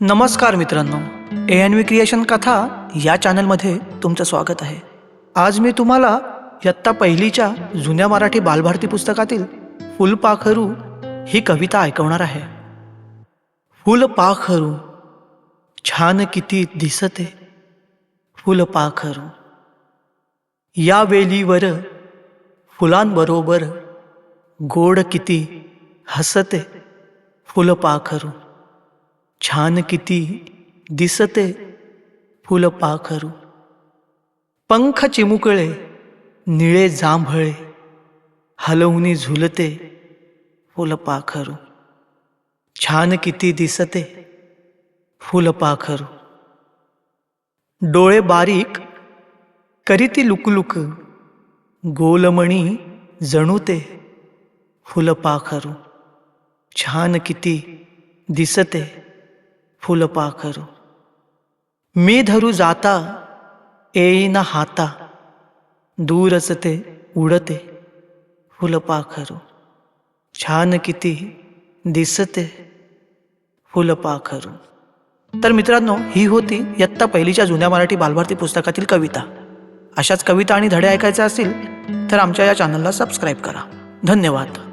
नमस्कार मित्रांनो A N V creation कथा या चॅनलमध्ये तुमचं स्वागत आहे. आज मी तुम्हाला इयत्ता पहिलीच्या जुन्या मराठी बालभारती पुस्तकातील फुलपाखरू ही कविता ऐकवणार आहे. फुलपाखरू छान किती दिसते. फुलपाखरू या वेलीवर फुलांबरोबर गोड किती हसते. फुलपाखरू छान किती दिसते फुलपाखरू पंख चिमुकळे निळे जांभळे हलवणी झुलते फुलपाखरू छान किती दिसते फुलपाखरू डोळे बारीक करीती लुकलुक गोलमणी जणूते फुलपाखरू छान किती दिसते फुलपाखरू. मी धरू जाता येईना हाता. दूरच ते उडते फुलपाखरू. छान किती दिसते फुलपाखरू. तर मित्रांनो ही होती इयत्ता पहिलीच्या जुन्या मराठी बालभारती पुस्तकातील कविता. अशाच कविता आणि धडे ऐकायचे असतील तर आमच्या या चॅनलला सबस्क्राईब करा. धन्यवाद.